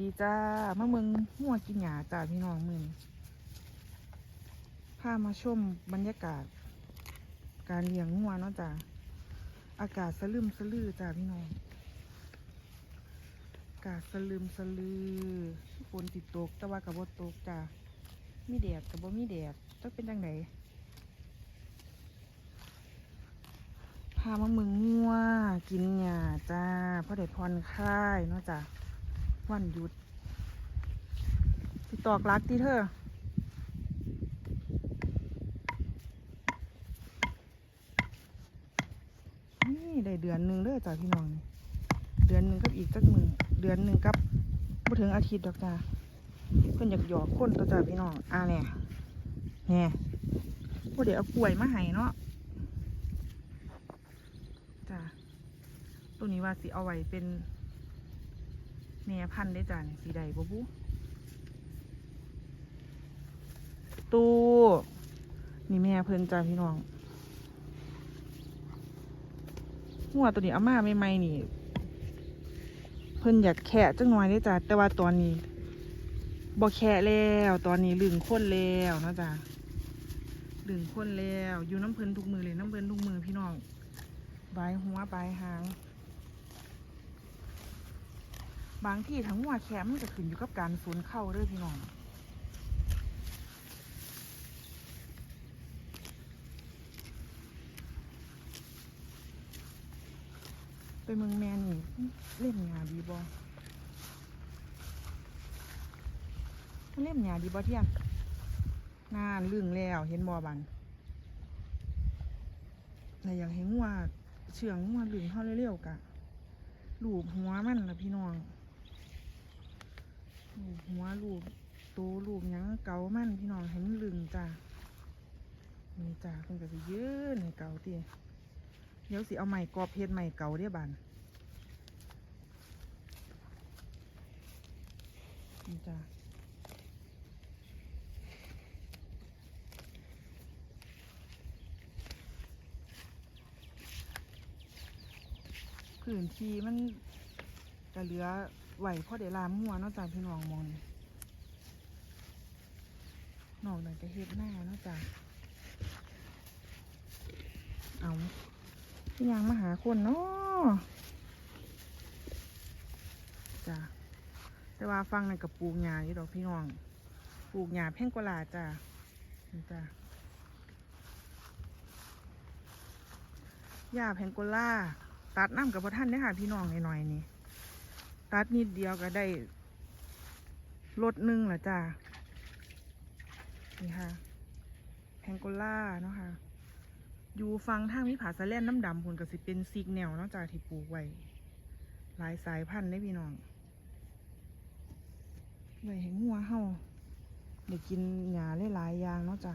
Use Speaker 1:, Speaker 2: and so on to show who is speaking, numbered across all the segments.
Speaker 1: ดีจ้ามาเมืองหัวกินหยาจ้าพี่น้องมือพามาชมบรรยากาศ การเลี้ยงงัวเนาะจ้าอากาศสลืมสลือจ้าพี่น้อง อากาศสลืมสลือฝนติดตกแต่ว่ากับว่ตกจ้ามีแดดกับบ่มีแดดจะเป็นจังไดพามาเมืองงัวกินหยาจ้าเพราะได้ผ่อนคลายเนาะจ้า วันหยุดติดตอกรักที่เธอนี่ได้เดือนหนึ่งเด้อจ้าพี่น้องนี่เดือนหนึ่งกับอีกจักมือเดือนหนึ่งกับบ่ถึงอาทิตย์ดอกจ้าเพิ่อนอยากหยอกคนตัวจ้าพี่น้องอ่าเนี่ยแน่ผู้เดี๋ยวเอากล้วยมาให้เนาะจ้าตัวนี้ว่าสิเอาไว้เป็น แม่พันได้จ้ะนี่สีใดบ่บุตู้ นี่แม่เพิ่นจ้าพี่น้องหัวตัวนี้อามาใหม่นี่ เพิ่นอยากแคะจังหน่อยได้จ้ะแต่ว่าตอนนี้บ่แคะแล้วตอนนี้ลึงข้นแล้วนะจ้ะลึงข้นแล้ว อยู่น้ำเพิ่นทุกมือเลยน้ำเพิ่นทุกมือพี่น้องใบหัวใบหาง บางที่ทั้งหัวแคมมันจะขึ้นอยู่กับการสูนเข้าเด้อพี่น้องไปเมืองแมนนี่เล่นงาดีบอเล่นงาดีบอเที่ยงงานลึงแล้วเห็นบอบันแต่อยากให้งัวเชื่องงัวลึงเข้าเร็วๆกะลูบหัวมันละพี่น้อง หัวลูบโตลูบหยังเกามั่นพี่น้องให้มันลึงจ้านี่จ้าเพิ่นก็สิยืนให้เกาติเดี๋ยวสิเอาใหม่กรอบเพชรใหม่เกาเด้อบานนี่จ้าพื้นที่มันจะเหลือ ไหวเพราะเดี๋ยวลามหัวนาะจ้าพี่น้องมองนี่นอกนั้นจะเฮ็ดหน้านาะจ้าเอาพี่ยังมาหาคนเนาะจ้าแต่ว่าฟังนั่นกับปลูกหญ้าอยู่ดอกพี่น้องปลูกหญ้าแพงกลาจ้านี่จ้าหญ้าแพงโกล่าตัดน้ำกับพระท่านเนี่ยค่ะพี่น้องหน่อยๆนี่ ตัดนิดเดียวก็ได้รถหนึ่งละจ้า นี่ค่ะแพงโกล่าเนาะค่ะ อยู่ฟังทางมิผาสะแลนน้ำดำผลก็สิเป็นซิกแนวเนาะจ้าที่ปลูกไว้ หลายสายพันธุ์ได้พี่น้องไว้ให้งัวเฮาเดี๋ยวกินหญ้าหลายๆอย่างเนาะจ้า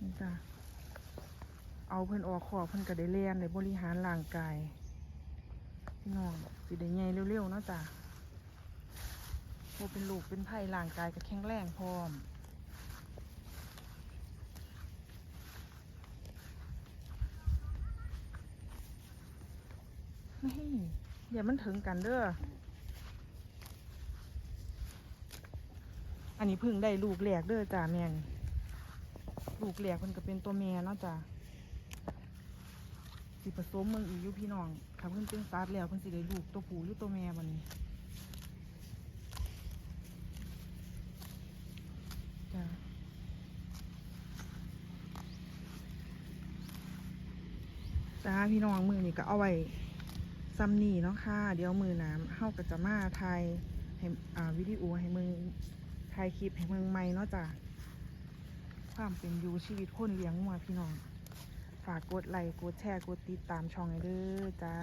Speaker 1: นี่จ้ะ เอาเพิ่นออกขอเพิ่นก็ได้เลียนได้บริหารร่างกายพี่น้องสิได้ใหญ่เร็วๆเนาะจ้ะพอเป็นลูกเป็นไผ่ร่างกายก็แข็งแรงพร้อมนี่เดี๋ยวมันถึงกันเด้อ อันนี้พึ่งได้ลูกแหลกเด้อจ้าแม่นลูกแหลกมันก็เป็นตัวแม่เนาะจ้ะ สิผสมมึงอีกอยู่พี่น้องถ้าเพิ่นเป็นสัตว์แล้วเพิ่นสิได้ลูกตัวผู้หรือตัวแม่บัดนี้จ้ะจ้าพี่น้องมือนี่ก็เอาไว้ซ้ำนี่เนาะค่ะ เดี๋ยวมือน้ำเฮาก็จะมาถ่ายให้อ่าวิดีโอให้มึงถ่ายคลิปให้มึงใหม่เนาะจ้ะความเป็นอยู่ชีวิตคนเลี้ยงงัวพี่น้อง ฝากกดไลค์ กดแชร์ กดติดตามช่องให้ด้อจ้า